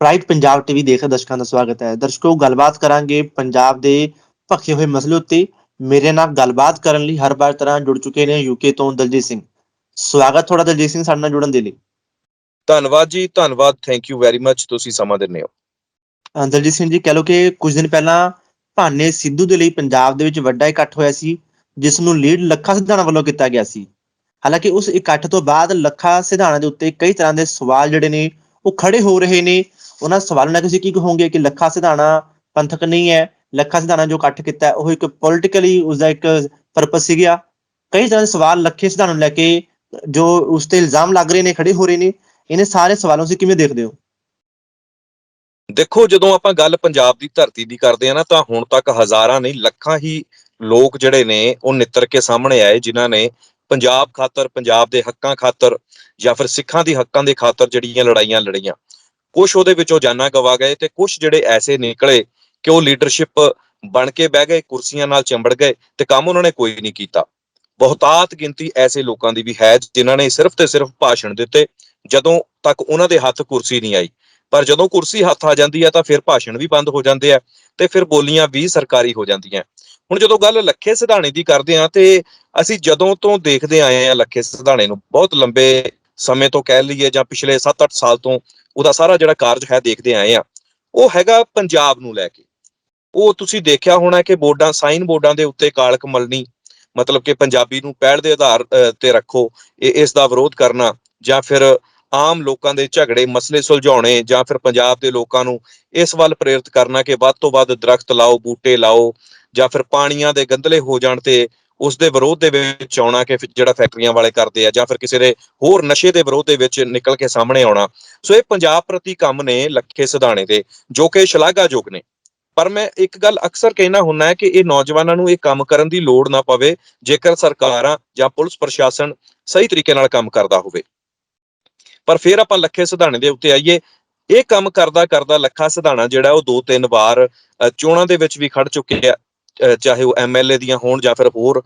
Pride Punjab TV ਦੇਖ ਰਹੇ ਦਰਸ਼ਕਾਂ ਦਾ ਸਵਾਗਤ ਹੈ। ਦਰਸ਼ਕੋ ਗੱਲਬਾਤ ਕਰਾਂਗੇ ਪੰਜਾਬ ਦੇ ਭਖੇ ਹੋਏ ਮਸਲੇ ਉੱਤੇ। ਮੇਰੇ ਨਾਲ ਗੱਲਬਾਤ ਕਰਨ ਲਈ ਹਰ ਵਾਰ ਤਰ੍ਹਾਂ ਜੁੜ ਚੁੱਕੇ ਨੇ ਯੂਕੇ ਤੋਂ ਦਲਜੀਤ ਸਿੰਘ। ਸਵਾਗਤ ਤੁਹਾਡਾ ਦਲਜੀਤ ਸਿੰਘ ਸਾਡੇ ਨਾਲ ਜੁੜਨ ਦੇ ਲਈ। ਧੰਨਵਾਦ ਜੀ ਧੰਨਵਾਦ ਥੈਂਕ ਯੂ ਵੈਰੀ ਮੱਚ ਤੁਸੀਂ ਸਮਾਂ ਦਿੰਦੇ ਹੋ। ਦਲਜੀਤ ਸਿੰਘ ਜੀ ਕਹਿ ਲਓ ਕਿ ਕੁਝ ਦਿਨ ਪਹਿਲਾਂ ਭਾਨੇ ਸਿੱਧੂ ਦੇ ਲਈ ਪੰਜਾਬ ਦੇ ਵਿੱਚ ਵੱਡਾ ਇਕੱਠ ਹੋਇਆ ਸੀ ਜਿਸ ਨੂੰ ਲੀਡ ਲੱਖਾ ਸਿਧਾਣਾ ਵੱਲੋਂ ਕੀਤਾ ਗਿਆ ਸੀ। ਹਾਲਾਂਕਿ ਉਸ ਇਕੱਠ ਤੋਂ ਬਾਅਦ ਲੱਖਾ ਸਿਧਾਣਾ ਦੇ ਉੱਤੇ ਕਈ ਤਰ੍ਹਾਂ ਦੇ ਸਵਾਲ ਜਿਹੜੇ ਨੇ ਉਹ ਖੜੇ ਹੋ ਰਹੇ ਨੇ। ਉਹਨਾਂ ਸਵਾਲਾਂ ਨਾਲ ਤੁਸੀਂ ਕੀ ਕਹੋਗੇ ਕਿ ਲੱਖਾ ਸਿਧਾਣਾ ਪੰਥਕ ਨਹੀਂ ਹੈ। ਲੱਖਾ ਸਿਧਾਣਾ ਜੋ ਇਕੱਠ ਕੀਤਾ, ਉਹ ਇੱਕ ਪੋਲਿਟੀਕਲੀ ਉਸਦਾ ਇੱਕ ਪਰਪਸ ਸੀਗਾ। ਕਈ ਤਰ੍ਹਾਂ ਦੇ ਸਵਾਲ ਲੱਖੇ ਸਿਧਾਣਾ ਨੂੰ ਲੈ ਕੇ ਜੋ ਉਸ ਤੇ ਇਲਜ਼ਾਮ ਲੱਗ ਰਹੇ ਨੇ, ਖੜੇ ਹੋ ਰਹੇ ਨੇ। ਇਹਨੇ ਸਾਰੇ ਸਵਾਲਾਂ ਨੂੰ ਤੁਸੀਂ ਕਿਵੇਂ ਦੇਖਦੇ ਹੋ? ਦੇਖੋ, ਜਦੋਂ ਆਪਾਂ ਗੱਲ ਪੰਜਾਬ ਦੀ ਧਰਤੀ ਦੀ ਕਰਦੇ ਆ ਨਾ, ਤਾਂ ਹੁਣ ਤੱਕ ਹਜ਼ਾਰਾਂ ਨਹੀਂ, ਲੱਖਾਂ ਹੀ ਲੋਕ ਜਿਹੜੇ ਨੇ, ਉਹ ਨਿੱਤਰ ਕੇ ਸਾਹਮਣੇ ਆਏ, ਜਿਨ੍ਹਾਂ ਨੇ ਪੰਜਾਬ ਖਾਤਰ, ਪੰਜਾਬ ਦੇ ਹੱਕਾਂ ਖਾਤਰ ਜਾਂ ਫਿਰ ਸਿੱਖਾਂ ਦੇ ਹੱਕਾਂ ਦੇ ਖਾਤਰ ਜਿਹੜੀਆਂ ਲੜਾਈਆਂ ਲੜੀਆਂ। ਕੁਝ ਉਹਦੇ ਵਿੱਚੋਂ ਜਾਨਾਂ ਗਵਾ ਗਏ ਤੇ ਕੁਝ ਜਿਹੜੇ ਐਸੇ ਨਿਕਲੇ ਕਿ ਉਹ ਲੀਡਰਸ਼ਿਪ ਬਣ ਕੇ ਬਹਿ ਗਏ, ਕੁਰਸੀਆਂ ਨਾਲ ਚੰਬੜ ਗਏ ਤੇ ਕੰਮ ਉਹਨਾਂ ਨੇ ਕੋਈ ਨਹੀਂ ਕੀਤਾ। ਬਹੁਤਾਤ ਗਿਣਤੀ ਐਸੇ ਲੋਕਾਂ ਦੀ ਵੀ ਹੈ ਜਿਨ੍ਹਾਂ ਨੇ ਸਿਰਫ ਤੇ ਸਿਰਫ ਭਾਸ਼ਣ ਦਿੱਤੇ, ਜਦੋਂ ਤੱਕ ਉਹਨਾਂ ਦੇ ਹੱਥ ਕੁਰਸੀ ਨਹੀਂ ਆਈ। ਪਰ ਜਦੋਂ ਕੁਰਸੀ ਹੱਥ ਆ ਜਾਂਦੀ ਹੈ ਤਾਂ ਫਿਰ ਭਾਸ਼ਣ ਵੀ ਬੰਦ ਹੋ ਜਾਂਦੇ ਆ ਤੇ ਫਿਰ ਬੋਲੀਆਂ ਵੀ ਸਰਕਾਰੀ ਹੋ ਜਾਂਦੀਆਂ। ਹੁਣ ਜਦੋਂ ਗੱਲ ਲੱਖੇ ਸਿਧਾਣੇ ਦੀ ਕਰਦੇ ਆ ਤੇ ਅਸੀਂ ਜਦੋਂ ਤੋਂ ਦੇਖਦੇ ਆਏ ਆ ਲੱਖੇ ਸਿਧਾਣੇ ਨੂੰ, ਬਹੁਤ ਲੰਬੇ ਸਮੇਂ ਤੋਂ ਕਹਿ ਲਈਏ ਜਾਂ ਪਿਛਲੇ 7-8 ਸਾਲ ਤੋਂ ਉਹਦਾ ਸਾਰਾ ਜਿਹੜਾ ਕਾਰਜ ਹੈ ਦੇਖਦੇ ਆਏ ਆ ਉਹ ਹੈਗਾ ਪੰਜਾਬ ਨੂੰ ਲੈ ਕੇ। ਉਹ ਤੁਸੀਂ ਦੇਖਿਆ ਹੋਣਾ ਕਿ ਬੋਰਡਾਂ, ਸਾਈਨ ਬੋਰਡਾਂ ਦੇ ਉੱਤੇ ਕਾਲਕ ਮਲਣੀ, ਮਤਲਬ ਕਿ ਪੰਜਾਬੀ ਨੂੰ ਪਹਿਲ ਦੇ ਆਧਾਰ ਤੇ ਰੱਖੋ, ਇਹ, ਇਸ ਦਾ ਵਿਰੋਧ ਕਰਨਾ ਜਾਂ ਫਿਰ ਆਮ ਲੋਕਾਂ ਦੇ ਝਗੜੇ, ਮਸਲੇ ਸੁਲਝਾਉਣੇ ਜਾਂ ਫਿਰ ਪੰਜਾਬ ਦੇ ਲੋਕਾਂ ਨੂੰ ਇਸ ਵੱਲ ਪ੍ਰੇਰਿਤ ਕਰਨਾ ਕਿ ਵੱਧ ਤੋਂ ਵੱਧ ਦਰਖਤ ਲਾਓ, ਬੂਟੇ ਲਾਓ ਜਾਂ ਫਿਰ ਪਾਣੀਆਂ ਦੇ ਗੰਧਲੇ ਹੋ ਜਾਣ ਤੇ ਉਸ ਦੇ ਵਿਰੋਧ ਦੇ ਵਿੱਚ ਆਉਣਾ ਕਿ ਜਿਹੜਾ ਫੈਕਟਰੀਆਂ ਵਾਲੇ ਕਰਦੇ ਆ ਜਾਂ ਫਿਰ ਕਿਸੇ ਦੇ ਹੋਰ ਨਸ਼ੇ ਦੇ ਵਿਰੋਧ ਦੇ ਵਿੱਚ ਨਿਕਲ ਕੇ ਸਾਹਮਣੇ ਆਉਣਾ। ਸੋ ਇਹ ਪੰਜਾਬ ਪ੍ਰਤੀ ਕੰਮ ਨੇ ਲੱਖੇ ਸਿਧਾਣੇ ਦੇ ਜੋ ਕਿ ਸ਼ਲਾਘਾਯੋਗ ਨੇ। ਪਰ ਮੈਂ ਇੱਕ ਗੱਲ ਅਕਸਰ ਕਹਿਣਾ ਹੁੰਦਾ ਹੈ ਕਿ ਇਹ ਨੌਜਵਾਨਾਂ ਨੂੰ ਇਹ ਕੰਮ ਕਰਨ ਦੀ ਲੋੜ ਨਾ ਪਵੇ ਜੇਕਰ ਸਰਕਾਰਾਂ ਜਾਂ ਪੁਲਿਸ ਪ੍ਰਸ਼ਾਸਨ ਸਹੀ ਤਰੀਕੇ ਨਾਲ ਕੰਮ ਕਰਦਾ ਹੋਵੇ। ਪਰ ਫਿਰ ਆਪਾਂ ਲੱਖੇ ਸਿਧਾਣੇ ਦੇ ਉੱਤੇ ਆਈਏ। ਇਹ ਕੰਮ ਕਰਦਾ ਕਰਦਾ ਲੱਖਾ ਸਿਧਾਣਾ ਜਿਹੜਾ ਉਹ ਦੋ ਤਿੰਨ ਵਾਰ ਚੋਣਾਂ ਦੇ ਵਿੱਚ ਵੀ ਖੜ ਚੁੱਕਿਆ। ਅ, ਚਾਹੇ ਉਹ ਐਮਐਲਏ ਦੀਆਂ ਹੋਣ ਜਾਂ ਫਿਰ ਹੋਰ,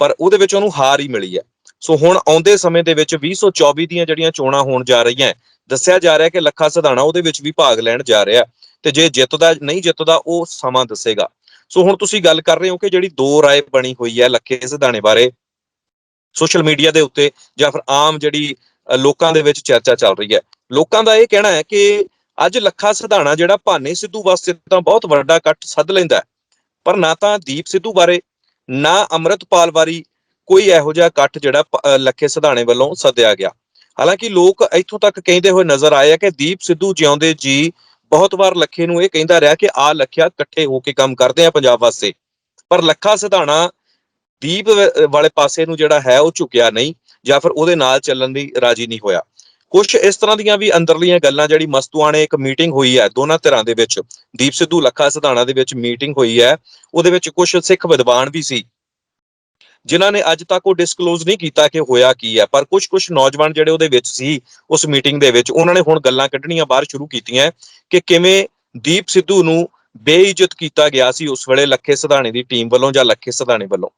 ਪਰ ਉਹਦੇ ਵਿੱਚ ਉਹਨੂੰ ਹਾਰ ਹੀ ਮਿਲੀ ਹੈ। ਸੋ ਹੁਣ ਆਉਂਦੇ ਸਮੇਂ ਦੇ ਵਿੱਚ 2024 ਦੀਆਂ ਜਿਹੜੀਆਂ ਚੋਣਾਂ ਹੋਣ ਜਾ ਰਹੀਆਂ, ਦੱਸਿਆ ਜਾ ਰਿਹਾ ਕਿ ਲੱਖਾ ਸਧਾਣਾ ਉਹਦੇ ਵਿੱਚ ਵੀ ਭਾਗ ਲੈਣ ਜਾ ਰਿਹਾ ਤੇ ਜੇ ਜਿੱਤਦਾ ਨਹੀਂ ਜਿੱਤਦਾ ਉਹ ਸਮਾਂ ਦੱਸੇਗਾ। ਸੋ ਹੁਣ ਤੁਸੀਂ ਗੱਲ ਕਰ ਰਹੇ ਹੋ ਕਿ ਜਿਹੜੀ ਦੋ ਰਾਏ ਬਣੀ ਹੋਈ ਹੈ ਲੱਖੇ ਸਧਾਣੇ ਬਾਰੇ ਸੋਸ਼ਲ ਮੀਡੀਆ ਦੇ ਉੱਤੇ ਜਾਂ ਫਿਰ ਆਮ ਜਿਹੜੀ ਲੋਕਾਂ ਦੇ ਵਿੱਚ ਚਰਚਾ ਚੱਲ ਰਹੀ ਹੈ। ਲੋਕਾਂ ਦਾ ਇਹ ਕਹਿਣਾ ਹੈ ਕਿ ਅੱਜ ਲੱਖਾ ਸਧਾਣਾ ਜਿਹੜਾ ਭਾਨੇ ਸਿੱਧੂ ਵਾਸਤੇ ਤਾਂ ਬਹੁਤ ਵੱਡਾ ਇਕੱਠ ਸੱਦ ਲੈਂਦਾ ਹੈ। ਪਰ ਨਾ ਤਾਂ ਦੀਪ ਸਿੱਧੂ ਬਾਰੇ, ਨਾ ਅੰਮ੍ਰਿਤਪਾਲ ਬਾਰੇ ਕੋਈ ਇਹੋ ਜਿਹਾ ਇਕੱਠ ਜਿਹੜਾ ਲੱਖੇ ਸਿਧਾਣੇ ਵੱਲੋਂ ਸੱਦਿਆ ਗਿਆ। ਹਾਲਾਂਕਿ ਲੋਕ ਇੱਥੋਂ ਤੱਕ ਕਹਿੰਦੇ ਹੋਏ ਨਜ਼ਰ ਆਏ ਆ ਕਿ ਦੀਪ ਸਿੱਧੂ ਜਿਉਂਦੇ ਜੀ ਬਹੁਤ ਵਾਰ ਲੱਖੇ ਨੂੰ ਇਹ ਕਹਿੰਦਾ ਰਿਹਾ ਕਿ ਆ ਲੱਖਿਆ ਇਕੱਠੇ ਹੋ ਕੇ ਕੰਮ ਕਰਦੇ ਆ ਪੰਜਾਬ ਵਾਸਤੇ। ਪਰ ਲੱਖਾ ਸਿਧਾਣਾ ਦੀਪ ਵਾਲੇ ਪਾਸੇ ਨੂੰ ਜਿਹੜਾ ਹੈ ਉਹ ਝੁਕਿਆ ਨਹੀਂ ਜਾਂ ਫਿਰ ਉਹਦੇ ਨਾਲ ਚੱਲਣ ਦੀ ਰਾਜੀ ਨਹੀਂ ਹੋਇਆ। ਕੁਝ ਇਸ ਤਰ੍ਹਾਂ ਦੀਆਂ ਵੀ ਅੰਦਰਲੀਆਂ ਗੱਲਾਂ ਜਿਹੜੀ ਮਸਤੂਆਣੇ ਇੱਕ ਮੀਟਿੰਗ ਹੋਈ ਹੈ, ਦੋਨਾਂ ਧਿਰਾਂ ਦੇ ਵਿੱਚ। ਦੀਪ ਸਿੱਧੂ ਲੱਖਾ ਸਿਧਾਣਾ ਦੇ ਵਿੱਚ ਮੀਟਿੰਗ ਹੋਈ ਹੈ। ਉਹਦੇ ਵਿੱਚ ਕੁਝ ਸਿੱਖ ਵਿਦਵਾਨ ਵੀ ਸੀ, ਜਿਨ੍ਹਾਂ ਨੇ ਅੱਜ ਤੱਕ ਉਹ ਡਿਸਕਲੋਜ਼ ਨਹੀਂ ਕੀਤਾ ਕਿ ਹੋਇਆ ਕੀ ਹੈ, ਪਰ ਕੁਝ ਕੁਝ ਨੌਜਵਾਨ ਜਿਹੜੇ ਉਹਦੇ ਵਿੱਚ ਸੀ, ਉਸ ਮੀਟਿੰਗ ਦੇ ਵਿੱਚ, ਉਹਨਾਂ ਨੇ ਹੁਣ ਗੱਲਾਂ ਕੱਢਣੀਆਂ ਬਾਹਰ ਸ਼ੁਰੂ ਕੀਤੀਆਂ ਕਿ ਕਿਵੇਂ ਦੀਪ ਸਿੱਧੂ ਨੂੰ ਬੇਇੱਜ਼ਤ ਕੀਤਾ ਗਿਆ ਸੀ ਉਸ ਵੇਲੇ ਲੱਖੇ ਸਿਧਾਣੇ ਦੀ ਟੀਮ ਵੱਲੋਂ ਜਾਂ ਲੱਖੇ ਸਿਧਾਣੇ ਵੱਲੋਂ।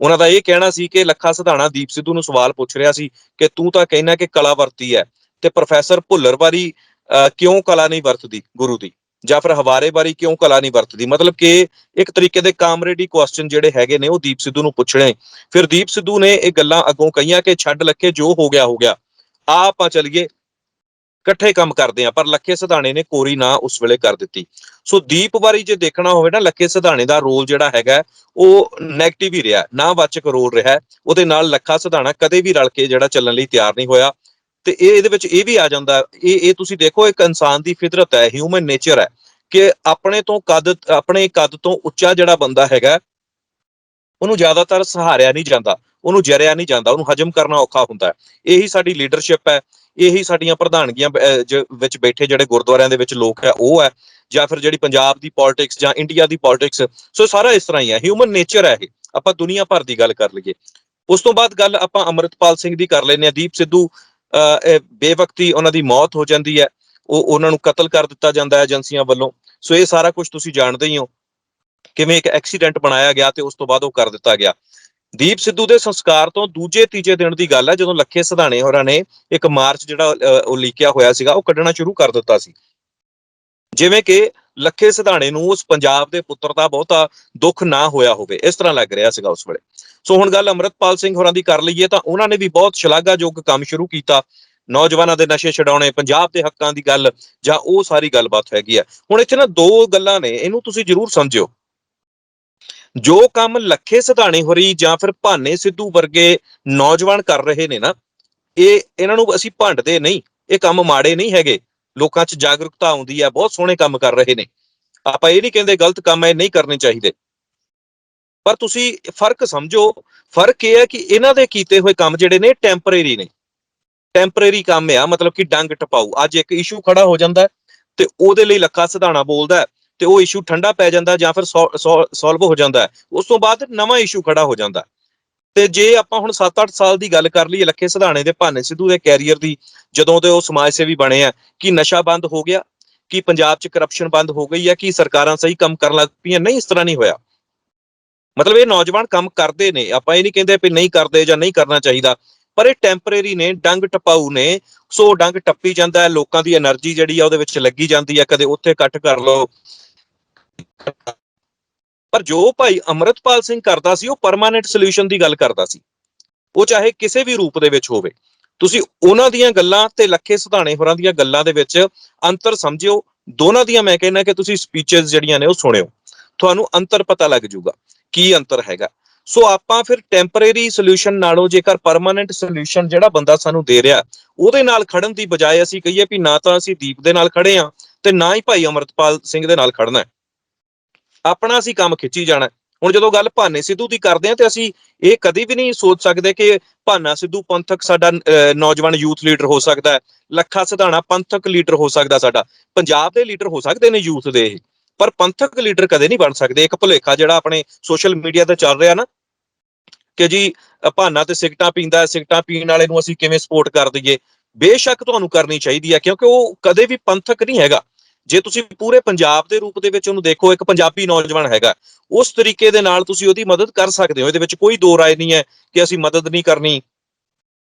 ਉਹਨਾਂ ਦਾ ਇਹ ਕਹਿਣਾ ਸੀ ਕਿ ਲੱਖਾ ਸਿਧਾਣਾ ਦੀਪ ਸਿੱਧੂ ਨੂੰ ਸਵਾਲ ਪੁੱਛ ਰਿਹਾ ਸੀ ਕਿ ਤੂੰ ਤਾਂ ਕਹਿਣਾ ਕਿ ਕਲਾ ਵਰਤੀ ਹੈ ਤੇ ਪ੍ਰੋਫੈਸਰ ਭੁੱਲਰ ਵਾਰੀ ਅਹ, ਕਿਉਂ ਕਲਾ ਨਹੀਂ ਵਰਤਦੀ ਗੁਰੂ ਦੀ? ਜਾਂ ਫਿਰ ਹਵਾਰੇ ਵਾਰੀ ਕਿਉਂ ਕਲਾ ਨਹੀਂ ਵਰਤਦੀ? ਮਤਲਬ ਕਿ ਇੱਕ ਤਰੀਕੇ ਦੇ ਕਾਮਰੇਡੀ ਕੁਐਸਚਨ ਜਿਹੜੇ ਹੈਗੇ ਨੇ ਉਹ ਦੀਪ ਸਿੱਧੂ ਨੂੰ ਪੁੱਛਣੇ। ਫਿਰ ਦੀਪ ਸਿੱਧੂ ਨੇ ਇਹ ਗੱਲਾਂ ਅੱਗੋਂ ਕਹੀਆਂ ਕਿ ਛੱਡ ਲੱਖੇ ਜੋ ਹੋ ਗਿਆ ਹੋ ਗਿਆ। ਆ ਆਪਾਂ ਚਲੀਏ ਇਕੱਠੇ ਕੰਮ ਕਰਦੇ ਆ ਪਰ ਲੱਖੇ ਸਿਧਾਣੇ ਨੇ ਕੋਰੀ ਨਾ ਉਸ ਵੇਲੇ ਕਰ ਦਿੱਤੀ। ਸੋ ਦੀਪ ਵਾਰੀ ਜੇ ਦੇਖਣਾ ਹੋਵੇ ਨਾ ਲੱਖੇ ਸਿਧਾਣੇ ਦਾ ਰੋਲ ਜਿਹੜਾ ਹੈਗਾ ਉਹ 네ਗੇਟਿਵ ਹੀ ਰਿਹਾ ਨਾ ਵਾਚਕ ਰੋਲ ਰਿਹਾ। ਉਹਦੇ ਨਾਲ ਲੱਖਾ ਸਿਧਾਣਾ ਕਦੇ ਵੀ ਰਲ ਕੇ ਜਿਹੜਾ ਚੱਲਣ ਲਈ ਤਿਆਰ ਨਹੀਂ ਹੋਇਆ। ਤੇ ਇਹ ਇਹਦੇ ਵਿੱਚ ਇਹ ਵੀ ਆ ਜਾਂਦਾ, ਇਹ ਇਹ ਤੁਸੀਂ ਦੇਖੋ, ਇੱਕ ਇਨਸਾਨ ਦੀ ਫਿਤਰਤ ਹੈ ਹਿਊਮਨ ਨੇਚਰ ਹੈ, ਕਿ ਆਪਣੇ ਤੋਂ ਕੱਦ, ਆਪਣੇ ਕੱਦ ਤੋਂ ਉੱਚਾ ਜਿਹੜਾ ਬੰਦਾ ਹੈਗਾ, ਉਹਨੂੰ ਜ਼ਿਆਦਾਤਰ ਸਹਾਰਿਆ ਨਹੀਂ ਜਾਂਦਾ, ਉਹਨੂੰ ਜਰਿਆ ਨਹੀਂ ਜਾਂਦਾ, ਉਹਨੂੰ ਹਜਮ ਕਰਨਾ ਔਖਾ ਹੁੰਦਾ ਹੈ। ਇਹੀ ਸਾਡੀ ਲੀਡਰਸ਼ਿਪ ਹੈ, ਇਹੀ ਸਾਡੀਆਂ ਪ੍ਰਧਾਨਗੀਆਂ ਵਿੱਚ ਬੈਠੇ ਜਿਹੜੇ ਗੁਰਦੁਆਰਿਆਂ ਦੇ ਵਿੱਚ ਲੋਕ ਹੈ, ਉਹ ਹੈ, ਜਾਂ ਫਿਰ ਜਿਹੜੀ ਪੰਜਾਬ ਦੀ ਪੋਲਿਟਿਕਸ ਜਾਂ ਇੰਡੀਆ ਦੀ ਪੋਲਿਟਿਕਸ ਸੋ ਸਾਰਾ ਇਸ ਤਰ੍ਹਾਂ ਹੀ ਹੈ ਹਿਊਮਨ ਨੇਚਰ ਹੈ ਇਹ, ਆਪਾਂ ਦੁਨੀਆ ਭਰ ਦੀ ਗੱਲ ਕਰ ਲਈਏ। ਉਸ ਤੋਂ ਬਾਅਦ ਗੱਲ ਆਪਾਂ ਅਮਰਿਤਪਾਲ ਸਿੰਘ ਦੀ ਕਰ ਲੈਂਦੇ ਆ ਦੀਪ ਸਿੱਧੂ ਬੇਵਕਤੀ ਉਹਨਾਂ ਦੀ ਮੌਤ ਹੋ ਜਾਂਦੀ ਹੈ। ਉਹ ਉਹਨਾਂ ਨੂੰ ਕਤਲ ਕਰ ਦਿੱਤਾ ਜਾਂਦਾ ਹੈ ਏਜੰਸੀਆਂ ਵੱਲੋਂ। ਸੋ ਇਹ ਸਾਰਾ ਕੁਝ ਤੁਸੀਂ ਜਾਣਦੇ ਹੀ ਹੋ। ਕਿਵੇਂ ਇੱਕ ਐਕਸੀਡੈਂਟ ਬਣਾਇਆ ਗਿਆ ਤੇ ਉਸ ਤੋਂ ਬਾਅਦ ਉਹ ਕਰ ਦਿੱਤਾ ਗਿਆ। ਦੀਪ ਸਿੱਧੂ ਦੇ ਸੰਸਕਾਰ ਤੋਂ ਦੂਜੇ ਤੀਜੇ ਦਿਨ ਦੀ ਗੱਲ ਹੈ, ਜਦੋਂ ਲੱਖੇ ਸਿਧਾਣੇ ਹੋਰਾਂ ਨੇ ਇੱਕ ਮਾਰਚ ਜਿਹੜਾ ਉਹ ਲੀਕਿਆ ਹੋਇਆ ਸੀਗਾ, ਉਹ ਕੱਢਣਾ ਸ਼ੁਰੂ ਕਰ ਦਿੱਤਾ ਸੀ। ਜਿਵੇਂ ਕਿ ਲੱਖੇ ਸਿਧਾਣੇ ਨੂੰ ਉਸ ਪੰਜਾਬ ਦੇ ਪੁੱਤਰ ਦਾ ਬਹੁਤਾ ਦੁੱਖ ਨਾ ਹੋਇਆ ਹੋਵੇ, ਇਸ ਤਰ੍ਹਾਂ ਲੱਗ ਰਿਹਾ ਸੀਗਾ ਉਸ ਵੇਲੇ। ਸੋ ਹੁਣ ਗੱਲ ਅਮਰਤਪਾਲ ਸਿੰਘ ਹੋਰਾਂ ਦੀ ਕਰ ਲਈਏ ਤਾਂ ਉਹਨਾਂ ਨੇ ਵੀ ਬਹੁਤ ਸ਼ਲਾਘਾਯੋਗ ਕੰਮ ਸ਼ੁਰੂ ਕੀਤਾ। ਨੌਜਵਾਨਾਂ ਦੇ ਨਸ਼ੇ ਛਡਾਉਣੇ, ਪੰਜਾਬ ਦੇ ਹੱਕਾਂ ਦੀ ਗੱਲ ਜਾਂ ਉਹ ਸਾਰੀ ਗੱਲਬਾਤ ਹੈਗੀ ਆ। ਹੁਣ ਇੱਥੇ ਨਾ ਦੋ ਗੱਲਾਂ ਨੇ, ਇਹਨੂੰ ਤੁਸੀਂ ਜ਼ਰੂਰ ਸਮਝਿਓ। ਜੋ ਕੰਮ ਲੱਖੇ ਸਿਧਾਣੇ ਹੋਰੀ ਜਾਂ ਫਿਰ ਭਾਨੇ ਸਿੱਧੂ ਵਰਗੇ ਨੌਜਵਾਨ ਕਰ ਰਹੇ ਨੇ ਨਾ, ਇਹ, ਇਹਨਾਂ ਨੂੰ ਅਸੀਂ ਭੰਡਦੇ ਨਹੀਂ, ਇਹ ਕੰਮ ਮਾੜੇ ਨਹੀਂ ਹੈਗੇ। ਲੋਕਾਂ 'ਚ ਜਾਗਰੂਕਤਾ ਆਉਂਦੀ ਹੈ ਬਹੁਤ ਸੋਹਣੇ ਕੰਮ ਕਰ ਰਹੇ ਨੇ। ਆਪਾਂ ਇਹ ਨਹੀਂ ਕਹਿੰਦੇ ਗਲਤ ਕੰਮ ਹੈ ਨਹੀਂ ਕਰਨੇ ਚਾਹੀਦੇ। ਪਰ ਤੁਸੀਂ ਫ਼ਰਕ ਸਮਝੋ, ਫ਼ਰਕ ਇਹ ਹੈ ਕਿ ਇਹਨਾਂ ਦੇ ਕੀਤੇ ਹੋਏ ਕੰਮ ਜਿਹੜੇ ਨੇ ਟੈਂਪਰੇਰੀ ਨੇ। ਟੈਂਪਰੇਰੀ ਕੰਮ ਆ, ਮਤਲਬ ਕਿ ਡੰਗ ਟਪਾਊ। ਅੱਜ ਇੱਕ ਇਸ਼ੂ ਖੜਾ ਹੋ ਜਾਂਦਾ ਤੇ ਉਹਦੇ ਲਈ ਲੱਖਾ ਸਿਧਾਣਾ ਬੋਲਦਾ ਤੇ ਉਹ ਇਸ਼ੂ ਠੰਡਾ ਪੈ ਜਾਂਦਾ ਜਾਂ ਫਿਰ ਸੋਲਵ ਹੋ ਜਾਂਦਾ ਉਸ ਤੋਂ ਬਾਅਦ ਨਵਾਂ ਇਸ਼ੂ ਖੜਾ ਹੋ ਜਾਂਦਾ ਤੇ ਜੇ ਆਪਾਂ ਹੁਣ 7-8 ਸਾਲ ਦੀ ਗੱਲ ਕਰ ਲਈਏ ਲੱਖੇ ਸਧਾਣੇ ਦੇ ਭਾਨੇ ਸਿੱਧੂ ਦੇ ਕੈਰੀਅਰ ਦੀ, ਜਦੋਂ ਤੇ ਉਹ ਸਮਾਜ ਸੇਵੀ ਬਣੇ ਆ, ਕਿ ਨਸ਼ਾ ਬੰਦ ਹੋ ਗਿਆ? ਕਿ ਪੰਜਾਬ 'ਚ ਕਰਪਸ਼ਨ ਬੰਦ ਹੋ ਗਈ ਹੈ ਕਿ ਸਰਕਾਰਾਂ ਸਹੀ ਕੰਮ ਕਰਨ ਲੱਗ ਪਈਆਂ? ਨਹੀਂ, ਇਸ ਤਰ੍ਹਾਂ ਨਹੀਂ ਹੋਇਆ। ਮਤਲਬ ਇਹ ਨੌਜਵਾਨ ਕੰਮ ਕਰਦੇ ਨੇ, ਆਪਾਂ ਇਹ ਨਹੀਂ ਕਹਿੰਦੇ ਵੀ ਨਹੀਂ ਕਰਦੇ ਜਾਂ ਨਹੀਂ ਕਰਨਾ ਚਾਹੀਦਾ, ਪਰ ਇਹ ਟੈਂਪਰੇਰੀ ਨੇ, ਡੰਗ ਟਪਾਉ ਨੇ, ਸੋ ਡੰਗ ਟੱਪੀ ਜਾਂਦਾ ਲੋਕਾਂ ਦੀ એનર્ਜੀ ਜਿਹੜੀ ਆ ਉਹਦੇ ਵਿੱਚ ਲੱਗੀ ਜਾਂਦੀ ਆ, ਕਦੇ ਉੱਥੇ ਕੱਟ ਕਰ ਲਓ। ਪਰ ਜੋ ਭਾਈ ਅਮਰਤਪਾਲ ਸਿੰਘ ਕਰਦਾ ਸੀ, ਉਹ ਪਰਮਾਨੈਂਟ ਸੋਲੂਸ਼ਨ ਦੀ ਗੱਲ ਕਰਦਾ ਸੀ। ਉਹ ਚਾਹੇ ਕਿਸੇ ਵੀ ਰੂਪ ਦੇ ਵਿੱਚ ਹੋਵੇ। ਤੁਸੀਂ ਉਹਨਾਂ ਦੀਆਂ ਗੱਲਾਂ ਤੇ ਲੱਖੇ ਸੁਧਾਣੇ ਹੋਰਾਂ ਦੀਆਂ ਗੱਲਾਂ ਦੇ ਵਿੱਚ ਅੰਤਰ ਸਮਝਿਓ। ਦੋਨਾਂ ਦੀਆਂ ਮੈਂ ਕਹਿੰਦਾ ਕਿ ਤੁਸੀਂ ਸਪੀਚਸ ਜਿਹੜੀਆਂ ਨੇ ਉਹ ਸੁਣਿਓ। ਤੁਹਾਨੂੰ ਅੰਤਰ ਪਤਾ ਲੱਗ ਜਾਊਗਾ ਕੀ ਅੰਤਰ ਹੈਗਾ। ਸੋ ਆਪਾਂ ਫਿਰ ਟੈਂਪਰੇਰੀ ਸੋਲੂਸ਼ਨ ਨਾਲੋਂ ਜੇਕਰ ਪਰਮਾਨੈਂਟ ਸੋਲੂਸ਼ਨ ਜਿਹੜਾ ਬੰਦਾ ਸਾਨੂੰ ਦੇ ਰਿਹਾ, ਉਹਦੇ ਨਾਲ ਖੜਨ ਦੀ ਬਜਾਏ ਅਸੀਂ ਕਹੀਏ ਵੀ ਨਾ ਤਾਂ ਅਸੀਂ ਦੀਪ ਦੇ ਨਾਲ ਖੜੇ ਆ ਤੇ ਨਾ ਹੀ ਭਾਈ ਅਮਰਤਪਾਲ ਸਿੰਘ ਦੇ ਨਾਲ ਖੜਨਾ ਹੈ। ਆਪਣਾ ਅਸੀਂ ਕੰਮ ਖਿੱਚੀ ਜਾਣਾ। ਹੁਣ ਜਦੋਂ ਗੱਲ ਭਾਨੇ ਸਿੱਧੂ ਦੀ ਕਰਦੇ ਆ ਤੇ ਅਸੀਂ ਇਹ ਕਦੀ ਵੀ ਨਹੀਂ ਸੋਚ ਸਕਦੇ ਕਿ ਭਾਨਾ ਸਿੱਧੂ ਪੰਥਕ ਸਾਡਾ ਨੌਜਵਾਨ ਯੂਥ ਲੀਡਰ ਹੋ ਸਕਦਾ ਹੈ। ਲੱਖਾ ਸਿਧਾਣਾ ਪੰਥਕ ਲੀਡਰ ਹੋ ਸਕਦਾ ਸਾਡਾ। ਪੰਜਾਬ ਦੇ ਲੀਡਰ ਹੋ ਸਕਦੇ ਨੇ ਯੂਥ ਦੇ ਇਹ। ਪਰ ਪੰਥਕ ਲੀਡਰ ਕਦੇ ਨਹੀਂ ਬਣ ਸਕਦੇ। ਇੱਕ ਭੁਲੇਖਾ ਜਿਹੜਾ ਆਪਣੇ ਸੋਸ਼ਲ ਮੀਡੀਆ ਤੇ ਚੱਲ ਰਿਹਾ ਨਾ, ਕਿ ਜੀ ਭਾਨਾ ਤੇ ਸਿਗਟਾਂ ਪੀਂਦਾ ਸਿਗਟਾਂ ਪੀਣ ਵਾਲੇ ਨੂੰ ਅਸੀਂ ਕਿਵੇਂ ਸਪੋਰਟ ਕਰ ਦਈਏ? ਬੇਸ਼ੱਕ ਤੁਹਾਨੂੰ ਕਰਨੀ ਚਾਹੀਦੀ ਹੈ, ਕਿਉਂਕਿ ਉਹ ਕਦੇ ਵੀ ਪੰਥਕ ਨਹੀਂ ਹੈਗਾ। ਜੇ ਤੁਸੀਂ ਪੂਰੇ ਪੰਜਾਬ ਦੇ ਰੂਪ ਦੇ ਵਿੱਚ ਉਹਨੂੰ ਦੇਖੋ, ਇੱਕ ਪੰਜਾਬੀ ਨੌਜਵਾਨ ਹੈਗਾ, ਉਸ ਤਰੀਕੇ ਦੇ ਨਾਲ ਤੁਸੀਂ ਉਹਦੀ ਮਦਦ ਕਰ ਸਕਦੇ ਹੋ। ਇਹਦੇ ਵਿੱਚ ਕੋਈ ਦੋ ਰਾਏ ਨਹੀਂ ਹੈ ਕਿ ਅਸੀਂ ਮਦਦ ਨਹੀਂ ਕਰਨੀ।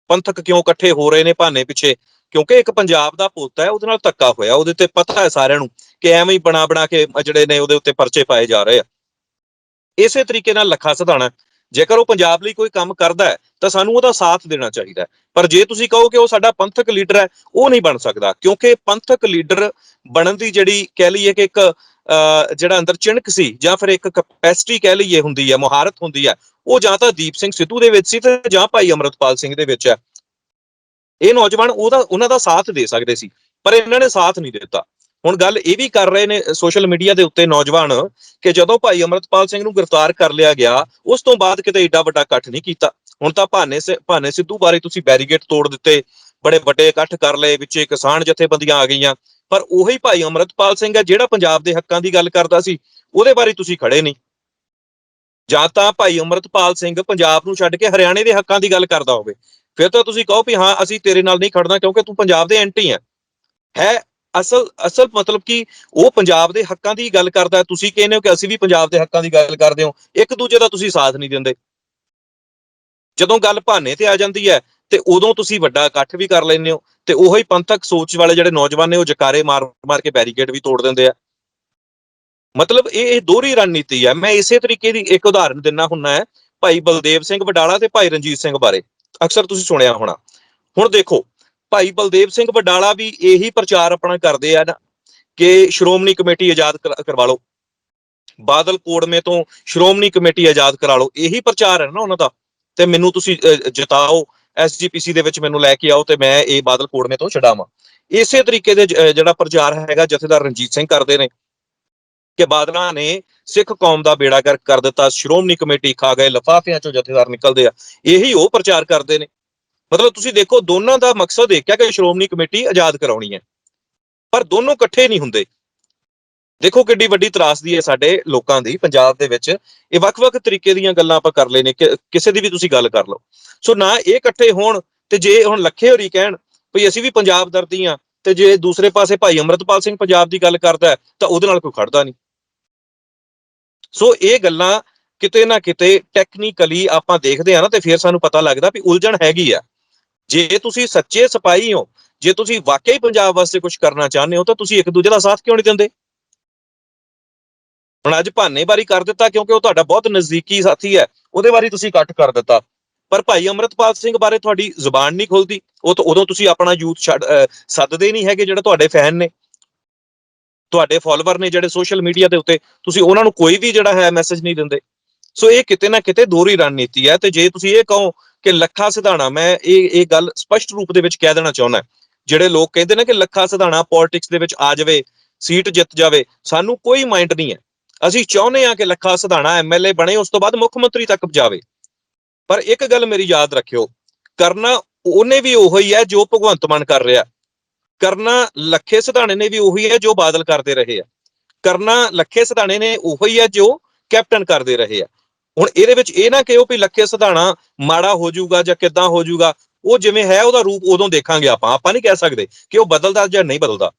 ਪੰਥਕ ਕਿਉਂ ਇਕੱਠੇ ਹੋ ਰਹੇ ਨੇ ਭਾਨੇ ਪਿੱਛੇ? ਕਿਉਂਕਿ ਇੱਕ ਪੰਜਾਬ ਦਾ ਪੁੱਤ ਹੈ, ਉਹਦੇ ਨਾਲ ਧੱਕਾ ਹੋਇਆ। ਉਹਦੇ ਤੇ ਪਤਾ ਹੈ ਸਾਰਿਆਂ ਨੂੰ ਕਿ ਐਵੇਂ ਹੀ ਬਣਾ ਬਣਾ ਕੇ ਜਿਹੜੇ ਨੇ ਉਹਦੇ ਉੱਤੇ ਪਰਚੇ ਪਾਏ ਜਾ ਰਹੇ ਆ। ਇਸੇ ਤਰੀਕੇ ਨਾਲ ਲੱਖਾ ਸਧਾਣਾ ਜੇਕਰ ਉਹ ਪੰਜਾਬ ਲਈ ਕੋਈ ਕੰਮ ਕਰਦਾ ਹੈ ਤਾਂ ਸਾਨੂੰ ਉਹਦਾ ਸਾਥ ਦੇਣਾ ਚਾਹੀਦਾ ਪਰ ਜੇ ਤੁਸੀਂ ਕਹੋ ਕਿ ਉਹ ਸਾਡਾ ਪੰਥਕ ਲੀਡਰ ਹੈ ਉਹ ਨਹੀਂ ਬਣ ਸਕਦਾ ਕਿਉਂਕਿ ਪੰਥਕ ਲੀਡਰ ਬਣਨ ਦੀ ਜਿਹੜੀ ਕਹਿ ਲਈਏ ਕਿ ਇੱਕ ਅਹ, ਜਿਹੜਾ ਅੰਦਰ ਚਿਣਕ ਸੀ ਜਾਂ ਫਿਰ ਇੱਕ ਕਪੈਸਿਟੀ ਕਹਿ ਲਈਏ ਹੁੰਦੀ ਹੈ ਮੁਹਾਰਤ ਹੁੰਦੀ ਹੈ ਉਹ ਜਾਂ ਤਾਂ ਦੀਪ ਸਿੰਘ ਸਿੱਧੂ ਦੇ ਵਿੱਚ ਸੀ ਤੇ ਜਾਂ ਭਾਈ ਅਮਰਤਪਾਲ ਸਿੰਘ ਦੇ ਵਿੱਚ ਹੈ। ਇਹ ਨੌਜਵਾਨ ਉਹਦਾ ਉਹਨਾਂ ਦਾ ਸਾਥ ਦੇ ਸਕਦੇ ਸੀ ਪਰ ਇਹਨਾਂ ਨੇ ਸਾਥ ਨਹੀਂ ਦਿੱਤਾ। ਹੁਣ ਗੱਲ ਇਹ ਵੀ ਕਰ ਰਹੇ ਨੇ ਸੋਸ਼ਲ ਮੀਡੀਆ ਦੇ ਉੱਤੇ ਨੌਜਵਾਨ ਕਿ ਜਦੋਂ ਭਾਈ ਅਮਰਤਪਾਲ ਸਿੰਘ ਨੂੰ ਗ੍ਰਿਫਤਾਰ ਕਰ ਲਿਆ ਗਿਆ, ਉਸ ਤੋਂ ਬਾਅਦ ਕਿਤੇ ਏਡਾ ਵੱਡਾ ਇਕੱਠ ਨਹੀਂ ਕੀਤਾ। ਹੁਣ ਤਾਂ ਭਾਨੇ ਸੇ, ਭਾਨੇ ਸਿੱਧੂ ਬਾਰੇ ਤੁਸੀਂ ਬੈਰੀਗੇਟ ਤੋੜ ਦਿੱਤੇ, ਬੜੇ ਵੱਡੇ ਇਕੱਠ ਕਰ ਲਏ, ਵਿੱਚ ਕਿਸਾਨ ਜਥੇਬੰਦੀਆਂ ਆ ਗਈਆਂ। ਪਰ ਉਹੀ ਭਾਈ ਅਮਰਤਪਾਲ ਸਿੰਘ ਹੈ, ਜਿਹੜਾ ਪੰਜਾਬ ਦੇ ਹੱਕਾਂ ਦੀ ਗੱਲ ਕਰਦਾ ਸੀ, ਉਹਦੇ ਬਾਰੇ ਤੁਸੀਂ ਖੜੇ ਨਹੀਂ। ਜਾਂ ਤਾਂ ਭਾਈ ਅਮਰਤਪਾਲ ਸਿੰਘ ਪੰਜਾਬ ਨੂੰ ਛੱਡ ਕੇ ਹਰਿਆਣੇ ਦੇ ਹੱਕਾਂ ਦੀ ਗੱਲ ਕਰਦਾ ਹੋਵੇ। ਫਿਰ ਤਾਂ ਤੁਸੀਂ ਕਹੋ ਵੀ ਹਾਂ, ਅਸੀਂ ਤੇਰੇ ਨਾਲ ਨਹੀਂ ਖੜਨਾ ਕਿਉਂਕਿ ਤੂੰ ਪੰਜਾਬ ਦੇ ਐਂਟੀ ਹੈ। ਹੈ ਅਸਲ ਅਸਲ ਮਤਲਬ ਕਿ ਉਹ ਪੰਜਾਬ ਦੇ ਹੱਕਾਂ ਦੀ ਗੱਲ ਕਰਦਾ ਤੁਸੀਂ ਕਹਿੰਦੇ ਹੋ ਕਿ ਅਸੀਂ ਵੀ ਪੰਜਾਬ ਦੇ ਹੱਕਾਂ ਦੀ ਗੱਲ ਕਰਦੇ ਹੋ। ਇੱਕ ਦੂਜੇ ਦਾ ਤੁਸੀਂ ਸਾਥ ਨਹੀਂ ਦਿੰਦੇ। ਜਦੋਂ ਗੱਲ ਭਾਨੇ ਤੇ ਆ ਜਾਂਦੀ ਹੈ ਤੇ ਉਦੋਂ ਤੁਸੀਂ ਵੱਡਾ ਇਕੱਠ ਵੀ ਕਰ ਲੈਂਦੇ ਹੋ ਤੇ ਉਹੀ ਪੰਥਕ ਸੋਚ ਵਾਲੇ ਜਿਹੜੇ ਨੌਜਵਾਨ ਨੇ ਉਹ ਜਕਾਰੇ ਮਾਰ ਮਾਰ ਕੇ ਬੈਰੀਕੇਡ ਵੀ ਤੋੜ ਦਿੰਦੇ ਆ। ਮਤਲਬ ਇਹ ਇਹ ਦੋਹਰੀ ਰਣਨੀਤੀ ਹੈ। ਮੈਂ ਇਸੇ ਤਰੀਕੇ ਦੀ ਇੱਕ ਉਦਾਹਰਨ ਦਿੰਨਾ ਹੁੰਨਾ ਹੈ ਭਾਈ ਬਲਦੇਵ ਸਿੰਘ ਵਡਾਲਾ ਤੇ ਭਾਈ ਰਣਜੀਤ ਸਿੰਘ ਬਾਰੇ। ਅਕਸਰ ਤੁਸੀਂ ਸੁਣਿਆ ਹੋਣਾ। ਹੁਣ ਦੇਖੋ ਭਾਈ ਬਲਦੇਵ ਸਿੰਘ ਵਡਾਲਾ ਵੀ ਇਹੀ ਪ੍ਰਚਾਰ ਆਪਣਾ ਕਰਦੇ ਆ ਨਾ ਕਿ ਸ਼੍ਰੋਮਣੀ ਕਮੇਟੀ ਆਜ਼ਾਦ ਕਰ- ਕਰਵਾ ਲਓ। ਬਾਦਲ ਕੋੜਮੇ ਤੋਂ ਸ਼੍ਰੋਮਣੀ ਕਮੇਟੀ ਆਜ਼ਾਦ ਕਰਾ ਲਓ। ਇਹੀ ਪ੍ਰਚਾਰ ਹੈ ਨਾ ਉਹਨਾਂ ਦਾ। ਤੇ ਮੈਨੂੰ ਤੁਸੀਂ ਅਹ, ਜਿਤਾਓ ਐਸਜੀਪੀਸੀ ਦੇ ਵਿੱਚ ਮੈਨੂੰ ਲੈ ਕੇ ਆਓ ਤੇ ਮੈਂ ਇਹ ਬਾਦਲ ਕੋੜਮੇ ਤੋਂ ਛਡਾਵਾਂ। ਇਸੇ ਤਰੀਕੇ ਦੇ ਜਿਹੜਾ ਪ੍ਰਚਾਰ ਹੈਗਾ ਜਥੇਦਾਰ ਰਣਜੀਤ ਸਿੰਘ ਕਰਦੇ ਨੇ ਕਿ ਬਾਦਲਾਂ ਨੇ ਸਿੱਖ ਕੌਮ ਦਾ ਬੇੜਾ ਗਰਕ ਕਰ ਦਿੱਤਾ ਸ਼੍ਰੋਮਣੀ ਕਮੇਟੀ ਖਾ ਗਏ ਲਫਾਫਿਆਂ ਚੋਂ ਜਥੇਦਾਰ ਨਿਕਲਦੇ ਆ। ਇਹੀ ਉਹ ਪ੍ਰਚਾਰ ਕਰਦੇ ਨੇ। ਮਤਲਬ ਤੁਸੀਂ ਦੇਖੋ, ਦੋਨਾਂ ਦਾ ਮਕਸਦ ਇੱਕ ਹੈ ਕਿ ਸ਼੍ਰੋਮਣੀ ਕਮੇਟੀ ਆਜ਼ਾਦ ਕਰਾਉਣੀ ਹੈ। ਪਰ ਦੋਨੋਂ ਇਕੱਠੇ ਨਹੀਂ ਹੁੰਦੇ। ਦੇਖੋ ਕਿੱਡੀ ਵੱਡੀ ਤਰਾਸਦੀ ਹੈ ਸਾਡੇ ਲੋਕਾਂ ਦੀ, ਪੰਜਾਬ ਦੇ ਵਿੱਚ। ਇਹ ਵੱਖ-ਵੱਖ ਤਰੀਕੇ ਦੀਆਂ ਗੱਲਾਂ ਆਪਾਂ ਕਰ ਲੈਨੇ, ਕਿ ਕਿਸੇ ਦੀ ਵੀ ਤੁਸੀਂ ਗੱਲ ਕਰ ਲਓ। ਸੋ ਨਾ ਇਹ ਇਕੱਠੇ ਹੋਣ ਤੇ ਜੇ ਹੁਣ ਲੱਖੇ ਹੋਰੀ ਕਹਿਣ, ਭਈ ਅਸੀਂ ਵੀ ਪੰਜਾਬ ਦਰਦੀ ਆ, ਤੇ ਜੇ ਦੂਸਰੇ ਪਾਸੇ ਭਾਈ ਅਮਰਤਪਾਲ ਸਿੰਘ ਪੰਜਾਬ ਦੀ ਗੱਲ ਕਰਦਾ ਤਾਂ ਉਹਦੇ ਨਾਲ ਕੋਈ ਖੜਦਾ ਨਹੀਂ। ਸੋ ਇਹ ਗੱਲਾਂ ਕਿਤੇ ਨਾ ਕਿਤੇ ਟੈਕਨੀਕਲੀ ਆਪਾਂ ਦੇਖਦੇ ਆ ਨਾ, ਤੇ ਫਿਰ ਸਾਨੂੰ ਪਤਾ ਲੱਗਦਾ ਵੀ ਉਲਝਣ ਹੈਗੀ ਆ। ਜੇ ਤੁਸੀਂ ਸੱਚੇ ਸਿਪਾਹੀ ਹੋ ਜੇ ਤੁਸੀਂ ਵਾਕਈ ਪੰਜਾਬ ਵਾਸਤੇ ਕੁਝ ਕਰਨਾ ਚਾਹੁੰਦੇ ਹੋ ਤਾਂ ਤੁਸੀਂ ਇੱਕ ਦੂਜੇ ਦਾ ਸਾਥ ਕਿਉਂ ਨਹੀਂ ਦਿੰਦੇ? ਹੁਣ ਅੱਜ ਭਾਨੇ ਕਰ ਦਿੱਤਾ ਕਿਉਂਕਿ ਉਹ ਤੁਹਾਡਾ ਬਹੁਤ ਨਜ਼ਦੀਕੀ ਸਾਥੀ ਹੈ ਉਹਦੇ ਬਾਰੇ ਤੁਸੀਂ ਕੱਟ ਕਰ ਦਿੱਤਾ। ਪਰ ਭਾਈ ਅਮਰਤਪਾਲ ਸਿੰਘ ਬਾਰੇ ਤੁਹਾਡੀ ਜ਼ੁਬਾਨ ਨਹੀਂ ਖੁੱਲਦੀ ਉਹ ਤਾਂ ਉਦੋਂ ਤੁਸੀਂ ਆਪਣਾ ਯੂਥ ਛੱਡ ਅਹ, ਸੱਦਦੇ ਨਹੀਂ ਹੈਗੇ ਜਿਹੜੇ ਤੁਹਾਡੇ ਫੈਨ ਨੇ। ਤੁਹਾਡੇ ਫਾਲੋਅਰ ਨੇ ਜਿਹੜੇ ਸੋਸ਼ਲ ਮੀਡੀਆ ਦੇ ਉੱਤੇ ਤੁਸੀਂ ਉਹਨਾਂ ਨੂੰ ਕੋਈ ਵੀ ਜਿਹੜਾ ਹੈ ਮੈਸੇਜ ਨਹੀਂ ਦਿੰਦੇ। ਸੋ ਇਹ ਕਿਤੇ ਨਾ ਕਿਤੇ ਦੋਹਰੀ ਰਣਨੀਤੀ ਹੈ ਤੇ ਜੇ ਤੁਸੀਂ ਇਹ ਕਹੋ ਕਿ ਲੱਖਾ ਸਿਧਾਣਾ, ਮੈਂ ਇਹ ਇਹ ਗੱਲ ਸਪਸ਼ਟ ਰੂਪ ਦੇ ਵਿੱਚ ਕਹਿ ਦੇਣਾ ਚਾਹੁੰਦਾ ਜਿਹੜੇ ਲੋਕ ਕਹਿੰਦੇ ਨੇ ਕਿ ਲੱਖਾ ਸਿਧਾਣਾ ਪੋਲਿਟਿਕਸ ਦੇ ਵਿੱਚ ਆ ਜਾਵੇ ਸੀਟ ਜਿੱਤ ਜਾਵੇ, ਸਾਨੂੰ ਕੋਈ ਮਾਈਂਡ ਨਹੀਂ ਹੈ। ਅਸੀਂ ਚਾਹੁੰਦੇ ਹਾਂ ਕਿ ਲੱਖਾ ਸਿਧਾਣਾ ਐਮਐਲਏ ਬਣੇ, ਉਸ ਤੋਂ ਬਾਅਦ ਮੁੱਖ ਮੰਤਰੀ ਤੱਕ ਜਾਵੇ। ਪਰ ਇੱਕ ਗੱਲ ਮੇਰੀ ਯਾਦ ਰੱਖਿਓ, ਕਰਨਾ ਉਹਨੇ ਵੀ ਉਹੀ ਹੈ ਜੋ ਭਗਵੰਤ ਮਾਨ ਕਰ ਰਿਹਾ। ਕਰਨਾ ਲੱਖੇ ਸਿਧਾਣੇ ਨੇ ਵੀ ਉਹੀ ਹੈ ਜੋ ਬਾਦਲ ਕਰਦੇ ਰਹੇ ਆ। ਕਰਨਾ ਲੱਖੇ ਸਿਧਾਣੇ ਨੇ ਉਹੀ ਹੈ ਜੋ ਕੈਪਟਨ ਕਰਦੇ ਰਹੇ ਆ। ਹੁਣ ਇਹਦੇ ਵਿੱਚ ਇਹ ਨਾ ਕਿਹੋ ਵੀ ਲੱਖੇ ਸਿਧਾਣਾ ਮਾੜਾ ਹੋ ਜਾਊਗਾ ਜਾਂ ਕਿੱਦਾਂ ਹੋ ਜਾਊਗਾ ਉਹ ਜਿਵੇਂ ਹੈ ਉਹਦਾ ਰੂਪ ਉਦੋਂ ਦੇਖਾਂਗੇ ਆਪਾਂ ਆਪਾਂ ਨਹੀਂ ਕਹਿ ਸਕਦੇ ਕਿ ਉਹ ਬਦਲਦਾ ਜਾਂ ਨਹੀਂ ਬਦਲਦਾ।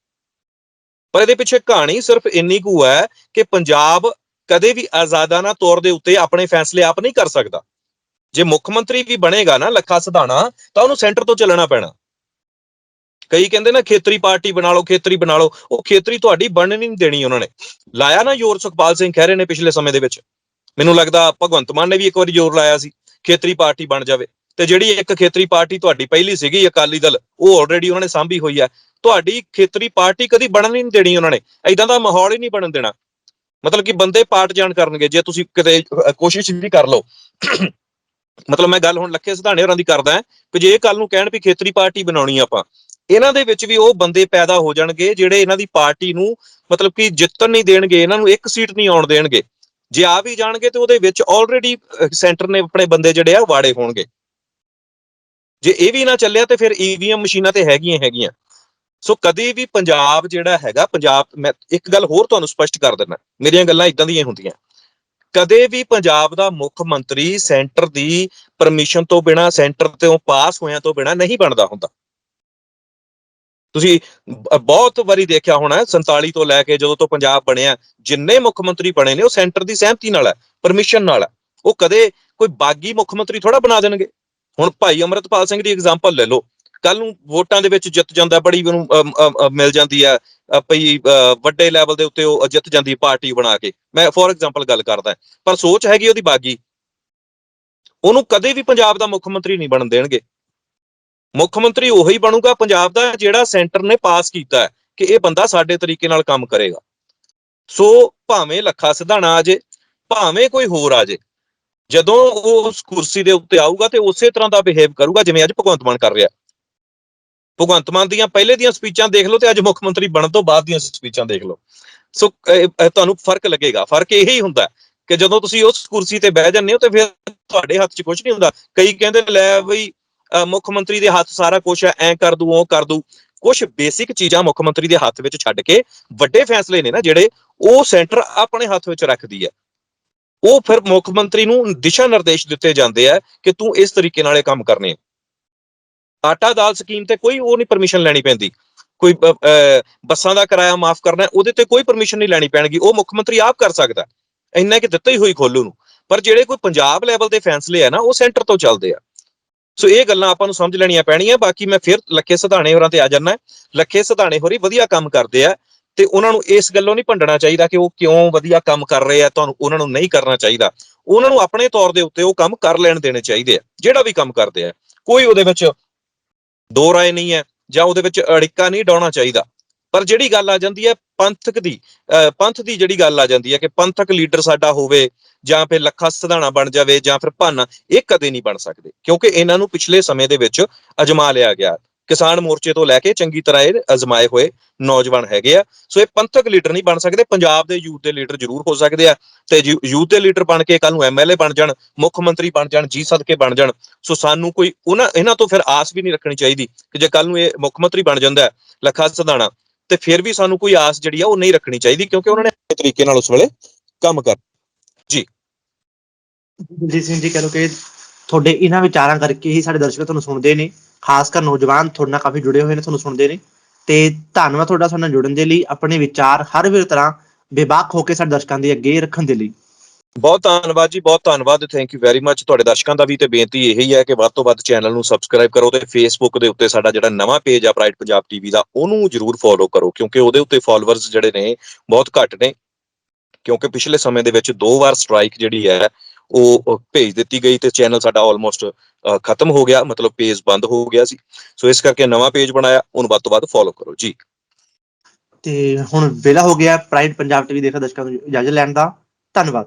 ਪਰ ਇਹਦੇ ਪਿੱਛੇ ਕਹਾਣੀ ਸਿਰਫ ਇੰਨੀ ਕੁ ਹੈ ਕਿ ਪੰਜਾਬ ਕਦੇ ਵੀ ਆਜ਼ਾਦਾਨਾ ਤੌਰ ਦੇ ਉੱਤੇ ਆਪਣੇ ਫੈਸਲੇ ਆਪ ਨਹੀਂ ਕਰ ਸਕਦਾ। ਜੇ ਮੁੱਖ ਮੰਤਰੀ ਵੀ ਬਣੇਗਾ ਨਾ ਲੱਖਾ ਸਿਧਾਣਾ, ਤਾਂ ਉਹਨੂੰ ਸੈਂਟਰ ਤੋਂ ਚੱਲਣਾ ਪੈਣਾ। ਕਈ ਕਹਿੰਦੇ ਨਾ ਖੇਤਰੀ ਪਾਰਟੀ ਬਣਾ ਲਓ, ਖੇਤਰੀ ਬਣਾ ਲਓ, ਉਹ ਖੇਤਰੀ ਤੁਹਾਡੀ ਬਣਨ ਨਹੀਂ ਦੇਣੀ ਉਹਨਾਂ ਨੇ। ਲਾਇਆ ਨਾ ਯੋਰ ਸੁਖਪਾਲ ਸਿੰਘ ਖਹਿਰੇ ਨੇ ਪਿਛਲੇ ਸਮੇਂ ਦੇ ਵਿੱਚ। ਮੈਨੂੰ ਲੱਗਦਾ ਭਗਵੰਤ ਮਾਨ ਨੇ ਵੀ ਇੱਕ ਵਾਰੀ ਜ਼ੋਰ ਲਾਇਆ ਸੀ, ਖੇਤਰੀ ਪਾਰਟੀ ਬਣ ਜਾਵੇ। ਤੇ ਜਿਹੜੀ ਇੱਕ ਖੇਤਰੀ ਪਾਰਟੀ ਤੁਹਾਡੀ ਪਹਿਲੀ ਸੀਗੀ, ਅਕਾਲੀ ਦਲ, ਉਹ ਆਲਰੇਡੀ ਉਹਨਾਂ ਨੇ ਸਾਂਭੀ ਹੋਈ ਹੈ। ਤੁਹਾਡੀ ਖੇਤਰੀ ਪਾਰਟੀ ਕਦੀ ਬਣਨ ਹੀ ਨਹੀਂ ਦੇਣੀ ਉਹਨਾਂ ਨੇ। ਐਦਾਂ ਦਾ ਮਾਹੌਲ ਹੀ ਨਹੀਂ ਬਣਨ ਦੇਣਾ। ਮਤਲਬ ਕਿ ਬੰਦੇ ਪਾਰਟ ਜਾਣ ਕਰਨਗੇ, ਜੇ ਤੁਸੀਂ ਕਿਤੇ ਕੋਸ਼ਿਸ਼ ਵੀ ਕਰ ਲਓ। ਮਤਲਬ ਮੈਂ ਗੱਲ ਹੁਣ ਲੱਖੇ ਸਿਧਾਣੇ ਹੋਰਾਂ ਦੀ ਕਰਦਾ ਕਿ ਜੇ ਕੱਲ ਨੂੰ ਕਹਿਣ ਵੀ ਖੇਤਰੀ ਪਾਰਟੀ ਬਣਾਉਣੀ ਆਪਾਂ, ਇਹਨਾਂ ਦੇ ਵਿੱਚ ਵੀ ਉਹ ਬੰਦੇ ਪੈਦਾ ਹੋ ਜਾਣਗੇ ਜਿਹੜੇ ਇਹਨਾਂ ਦੀ ਪਾਰਟੀ ਨੂੰ ਮਤਲਬ ਕਿ ਜਿੱਤਣ ਨਹੀਂ ਦੇਣਗੇ, ਇਹਨਾਂ ਨੂੰ ਇੱਕ ਸੀਟ ਨਹੀਂ ਆਉਣ ਦੇਣਗੇ। ਜੇ ਆ ਵੀ ਜਾਣਗੇ ਤੇ ਉਹਦੇ ਵਿੱਚ ਆਲਰੇਡੀ ਸੈਂਟਰ ਨੇ ਆਪਣੇ ਬੰਦੇ ਜਿਹੜੇ ਆ ਵਾੜੇ ਹੋਣਗੇ। ਜੇ ਇਹ ਵੀ ਨਾ ਚੱਲਿਆ ਤੇ ਫਿਰ ਈਵੀਐਮ ਮਸ਼ੀਨਾਂ ਤੇ ਹੈਗੀਆਂ ਹੈਗੀਆਂ। ਸੋ ਕਦੇ ਵੀ ਪੰਜਾਬ ਜਿਹੜਾ ਹੈਗਾ, ਪੰਜਾਬ, ਮੈਂ ਇੱਕ ਗੱਲ ਹੋਰ ਤੁਹਾਨੂੰ ਸਪਸ਼ਟ ਕਰ ਦਿੰਦਾ, ਮੇਰੀਆਂ ਗੱਲਾਂ ਇਦਾਂ ਦੀਆਂ ਹੁੰਦੀਆਂ। ਕਦੇ ਵੀ ਪੰਜਾਬ ਦਾ ਮੁੱਖ ਮੰਤਰੀ ਸੈਂਟਰ ਦੀ ਪਰਮਿਸ਼ਨ ਤੋਂ ਬਿਨਾ ਸੈਂਟਰ ਤੋਂ ਪਾਸ ਹੋਇਆਂ ਤੋਂ ਬਿਨਾ ਨਹੀਂ ਬਣਦਾ ਹੁੰਦਾ। ਤੁਸੀਂ ਬਹੁਤ ਵਾਰੀ ਦੇਖਿਆ ਹੋਣਾ ਹੈ, 47 ਤੋਂ ਲੈ ਕੇ ਜਦੋਂ ਤੋਂ ਪੰਜਾਬ ਬਣਿਆ ਜਿੰਨੇ ਮੁੱਖ ਮੰਤਰੀ ਬਣੇ ਨੇ ਉਹ ਸੈਂਟਰ ਦੀ ਸਹਿਮਤੀ ਨਾਲ ਹੈ ਪਰਮਿਸ਼ਨ ਨਾਲ ਹੈ। ਉਹ ਕਦੇ ਕੋਈ ਬਾਗੀ ਮੁੱਖ ਮੰਤਰੀ ਥੋੜਾ ਬਣਾ ਦੇਣਗੇ। ਹੁਣ ਭਾਈ ਅਮਰਤਪਾਲ ਸਿੰਘ ਦੀ ਐਗਜ਼ਾਮਪਲ ਲੈ ਲਓ। ਕੱਲ ਨੂੰ ਵੋਟਾਂ ਦੇ ਵਿੱਚ ਜਿੱਤ ਜਾਂਦਾ ਬੜੀ ਉਹਨੂੰ ਮਿਲ ਜਾਂਦੀ ਹੈ ਅ, ਭਈ ਵੱਡੇ ਲੈਵਲ ਦੇ ਉੱਤੇ ਉਹ ਜਿੱਤ ਜਾਂਦੀ ਪਾਰਟੀ ਬਣਾ ਕੇ। ਮੈਂ ਫੋਰ ਐਗਜ਼ਾਮਪਲ ਗੱਲ ਕਰਦਾ ਪਰ ਸੋਚ ਹੈਗੀ ਉਹਦੀ ਬਾਗੀ। ਉਹਨੂੰ ਕਦੇ ਵੀ ਪੰਜਾਬ ਦਾ ਮੁੱਖ ਮੰਤਰੀ ਨਹੀਂ ਬਣਨ ਦੇਣਗੇ। ਮੁੱਖ ਮੰਤਰੀ ਉਹੀ ਬਣੂਗਾ ਪੰਜਾਬ ਦਾ ਜਿਹੜਾ ਸੈਂਟਰ ਨੇ ਪਾਸ ਕੀਤਾ ਹੈ ਕਿ ਇਹ ਬੰਦਾ ਸਾਡੇ ਤਰੀਕੇ ਨਾਲ ਕੰਮ ਕਰੇਗਾ। ਸੋ ਭਾਵੇਂ ਲੱਖਾ ਸਿਧਾਣਾ ਆ ਜੇ, ਭਾਵੇਂ ਕੋਈ ਹੋਰ ਆ ਜੇ, ਜਦੋਂ ਉਹ ਉਸ ਕੁਰਸੀ ਦੇ ਉੱਤੇ ਆਊਗਾ ਤੇ ਉਸੇ ਤਰ੍ਹਾਂ ਦਾ ਬਿਹੇਵ ਕਰੂਗਾ ਜਿਵੇਂ ਅੱਜ ਭਗਵੰਤ ਮਾਨ ਕਰ ਰਿਹਾ। ਭਗਵੰਤ ਮਾਨ ਦੀਆਂ ਪਹਿਲੇ ਦੀਆਂ ਸਪੀਚਾਂ ਦੇਖ ਲਓ ਤੇ ਅੱਜ ਮੁੱਖ ਮੰਤਰੀ ਬਣਨ ਤੋਂ ਬਾਅਦ ਦੀਆਂ ਸਪੀਚਾਂ ਦੇਖ ਲਓ। ਸੋ ਤੁਹਾਨੂੰ ਫ਼ਰਕ ਲੱਗੇਗਾ। ਫ਼ਰਕ ਇਹੀ ਹੁੰਦਾ ਕਿ ਜਦੋਂ ਤੁਸੀਂ ਉਸ ਕੁਰਸੀ ਤੇ ਬਹਿ ਜਾਂਦੇ ਹੋ ਤੇ ਫਿਰ ਤੁਹਾਡੇ ਹੱਥ 'ਚ ਕੁਝ ਨਹੀਂ ਹੁੰਦਾ। ਕਈ ਕਹਿੰਦੇ, ਲੈ ਬਈ ਮੁੱਖ ਮੰਤਰੀ ਦੇ ਹੱਥ ਸਾਰਾ ਕੁਝ ਹੈ ਐ ਕਰ ਦੂ ਉਹ ਕਰ ਦੂ। ਕੁਝ ਬੇਸਿਕ ਚੀਜ਼ਾਂ ਮੁੱਖ ਮੰਤਰੀ ਦੇ ਹੱਥ ਵਿੱਚ ਛੱਡ ਕੇ ਵੱਡੇ ਫੈਸਲੇ ਨੇ ਨਾ ਜਿਹੜੇ ਉਹ ਸੈਂਟਰ ਆਪਣੇ ਹੱਥ ਵਿੱਚ ਰੱਖਦੀ ਹੈ। ਉਹ ਫਿਰ ਮੁੱਖ ਮੰਤਰੀ ਨੂੰ ਦਿਸ਼ਾ ਨਿਰਦੇਸ਼ ਦਿੱਤੇ ਜਾਂਦੇ ਆ ਕਿ ਤੂੰ ਇਸ ਤਰੀਕੇ ਨਾਲ ਇਹ ਕੰਮ ਕਰਨੇ ਆਟਾ ਦਾਲ ਸਕੀਮ ਤੇ ਕੋਈ ਉਹ ਨਹੀਂ ਪਰਮਿਸ਼ਨ ਲੈਣੀ ਪੈਂਦੀ। ਕੋਈ ਅਹ, ਅਹ, ਬੱਸਾਂ ਦਾ ਕਿਰਾਇਆ ਮਾਫ ਕਰਨਾ ਉਹਦੇ ਤੇ ਕੋਈ ਪਰਮਿਸ਼ਨ ਨਹੀਂ ਲੈਣੀ ਪੈਣਗੀ। ਉਹ ਮੁੱਖ ਮੰਤਰੀ ਆਪ ਕਰ ਸਕਦਾ ਇੰਨਾ ਕਿ ਦਿੱਤਾ ਹੀ ਹੋਈ ਖੋਲੂ ਨੂੰ। ਪਰ ਜਿਹੜੇ ਕੋਈ ਪੰਜਾਬ ਲੈਵਲ ਦੇ ਫੈਸਲੇ ਆ ਨਾ ਉਹ ਸੈਂਟਰ ਤੋਂ ਚੱਲਦੇ ਆ। ਸੋ ਇਹ ਗੱਲਾਂ ਆਪਾਂ ਨੂੰ ਸਮਝ ਲੈਣੀਆਂ ਪੈਣੀਆਂ ਬਾਕੀ ਮੈਂ ਫਿਰ ਲੱਖੇ ਸਿਧਾਣੇ ਹੋਰਾਂ ਤੇ ਆ ਜਾਣਾ ਲੱਖੇ ਸਿਧਾਣੇ ਹੋਰੀ ਵਧੀਆ ਕੰਮ ਕਰਦੇ ਆ ਤੇ ਉਹਨਾਂ ਨੂੰ ਇਸ ਗੱਲੋਂ ਨਹੀਂ ਭੰਡਣਾ ਚਾਹੀਦਾ ਕਿ ਉਹ ਕਿਉਂ ਵਧੀਆ ਕੰਮ ਕਰ ਰਹੇ ਆ, ਤੁਹਾਨੂੰ ਉਹਨਾਂ ਨੂੰ ਨਹੀਂ ਕਰਨਾ ਚਾਹੀਦਾ। ਉਹਨਾਂ ਨੂੰ ਆਪਣੇ ਤੌਰ ਦੇ ਉੱਤੇ ਉਹ ਕੰਮ ਕਰ ਲੈਣ ਦੇਣੇ ਚਾਹੀਦੇ ਆ, ਜਿਹੜਾ ਵੀ ਕੰਮ ਕਰਦੇ ਆ। ਕੋਈ ਉਹਦੇ ਵਿੱਚ ਦੋ ਰਾਏ ਨਹੀਂ ਹੈ ਜਾਂ ਉਹਦੇ ਵਿੱਚ ਅੜਿੱਕਾ ਨਹੀਂ ਡਾਉਣਾ ਚਾਹੀਦਾ। ਪਰ ਜਿਹੜੀ ਗੱਲ ਆ ਜਾਂਦੀ ਹੈ ਪੰਥਕ ਦੀ, ਅਹ ਪੰਥ ਦੀ ਜਿਹੜੀ ਗੱਲ ਆ ਜਾਂਦੀ ਹੈ ਕਿ ਪੰਥਕ ਲੀਡਰ ਸਾਡਾ ਹੋਵੇ ਜਾਂ ਫਿਰ ਲੱਖਾ ਸਧਾਣਾ ਬਣ ਜਾਵੇ ਜਾਂ ਫਿਰ ਭਾਨਾ ਇਹ ਕਦੇ ਨਹੀਂ ਬਣ ਸਕਦੇ। ਕਿਉਂਕਿ ਇਹਨਾਂ ਨੂੰ ਪਿਛਲੇ ਸਮੇਂ ਦੇ ਵਿੱਚ ਅਜਮਾ ਲਿਆ ਗਿਆ। ਕਿਸਾਨ ਮੋਰਚੇ ਤੋਂ ਲੈ ਕੇ ਚੰਗੀ ਤਰ੍ਹਾਂ ਇਹ ਅਜਮਾਏ ਹੋਏ ਨੌਜਵਾਨ ਹੈਗੇ ਆ। ਸੋ ਇਹ ਪੰਥਕ ਲੀਡਰ ਨਹੀਂ ਬਣ ਸਕਦੇ। ਪੰਜਾਬ ਦੇ ਯੂਥ ਦੇ ਲੀਡਰ ਜ਼ਰੂਰ ਹੋ ਸਕਦੇ ਆ। ਤੇ ਯੂਥ ਦੇ ਲੀਡਰ ਬਣ ਕੇ ਕੱਲ ਨੂੰ ਐਮਐਲਏ ਬਣ ਜਾਣ ਮੁੱਖ ਮੰਤਰੀ ਬਣ ਜਾਣ ਜੀ ਸਦਕੇ ਬਣ ਜਾਣ। ਸੋ ਸਾਨੂੰ ਕੋਈ ਉਹਨਾਂ ਇਹਨਾਂ ਤੋਂ ਫਿਰ ਆਸ ਵੀ ਨਹੀਂ ਰੱਖਣੀ ਚਾਹੀਦੀ ਕਿ ਜੇ ਕੱਲ ਨੂੰ ਇਹ ਮੁੱਖ ਮੰਤਰੀ ਬਣ ਜਾਂਦਾ ਹੈ, ਲੱਖਾ ਸਿਧਾਣਾ ਤੇ ਫਿਰ ਵੀ ਸਾਨੂੰ ਕੋਈ ਆਸ ਜਿਹੜੀ ਆ ਉਹ ਨਹੀਂ ਰੱਖਣੀ ਚਾਹੀਦੀ ਕਿਉਂਕਿ ਉਹਨਾਂ ਨੇ ਆਪਣੇ ਤਰੀਕੇ ਨਾਲ ਉਸ ਵੇਲੇ ਕੰਮ ਕਰ ਜੀ। ਸਿੰਘ ਜੀ ਕਹ ਲੋ ਕਿ ਤੁਹਾਡੇ ਇਹਨਾਂ ਵਿਚਾਰਾਂ ਕਰਕੇ ਹੀ ਸਾਡੇ ਦਰਸ਼ਕ ਤੁਹਾਨੂੰ ਸੁਣਦੇ ਨੇ ਖਾਸ ਕਰ ਨੌਜਵਾਨ ਤੁਹਾਡੇ ਨਾਲ ਕਾਫੀ ਜੁੜੇ ਹੋਏ ਨੇ ਤੁਹਾਨੂੰ ਸੁਣਦੇ ਨੇ। ਤੇ ਧੰਨਵਾਦ ਤੁਹਾਡਾ ਸਾਡੇ ਨਾਲ ਜੁੜਨ ਦੇ ਲਈ ਆਪਣੇ ਵਿਚਾਰ ਹਰ ਵੀ ਤਰ੍ਹਾਂ ਬੇਬਾਕ ਹੋ ਕੇ ਸਾਡੇ ਦਰਸ਼ਕਾਂ ਦੇ ਅੱਗੇ ਰੱਖਣ ਦੇ ਲਈ। ਬਹੁਤ ਧੰਨਵਾਦ ਜੀ ਬਹੁਤ ਧੰਨਵਾਦ ਥੈਂਕ ਯੂ ਵੈਰੀ ਮੱਚ ਤੁਹਾਡੇ ਦਰਸ਼ਕਾਂ ਦਾ ਵੀ ਤੇ ਬੇਨਤੀ ਇਹੀ ਹੈ ਕਿ ਵੱਧ ਤੋਂ ਵੱਧ ਚੈਨਲ ਨੂੰ ਸਬਸਕ੍ਰਾਈਬ ਕਰੋ ਤੇ ਫੇਸਬੁੱਕ ਦੇ ਉੱਤੇ ਸਾਡਾ ਜਿਹੜਾ ਨਵਾਂ ਪੇਜ ਆ ਪ੍ਰਾਈਡ ਪੰਜਾਬ ਟੀਵੀ ਦਾ ਉਹਨੂੰ ਜਰੂਰ ਫੋਲੋ ਕਰੋ ਕਿਉਂਕਿ ਉਹਦੇ ਉੱਤੇ ਫਾਲੋਅਰਸ ਜਿਹੜੇ ਨੇ ਬਹੁਤ ਘੱਟ ਨੇ। ਕਿਉਂਕਿ ਪਿਛਲੇ ਸਮੇਂ ਦੇ ਵਿੱਚ ਦੋ ਵਾਰ ਸਟ੍ਰਾਈਕ ਜਿਹੜੀ ਹੈ, ਉਹ ਭੇਜ ਦਿੱਤੀ ਗਈ ਤੇ ਚੈਨਲ ਸਾਡਾ ਆਲਮੋਸਟ ਖਤਮ ਹੋ ਗਿਆ, ਮਤਲਬ ਪੇਜ ਬੰਦ ਹੋ ਗਿਆ ਸੀ। ਸੋ ਇਸ ਕਰਕੇ ਨਵਾਂ ਪੇਜ ਬਣਾਇਆ, ਉਹਨੂੰ ਵੱਧ ਤੋਂ ਵੱਧ ਫੋਲੋ ਕਰੋ। ਜੀ। ਤੇ ਹੁਣ ਵੇਲਾ ਹੋ ਗਿਆ ਪ੍ਰਾਈਡ ਪੰਜਾਬ ਟੀਵੀ ਦੇਖਣ ਦਰਸ਼ਕਾਂ ਨੂੰ, ਇਜਾਜ਼ਤ ਲੈਣ ਦਾ। ਧੰਨਵਾਦ।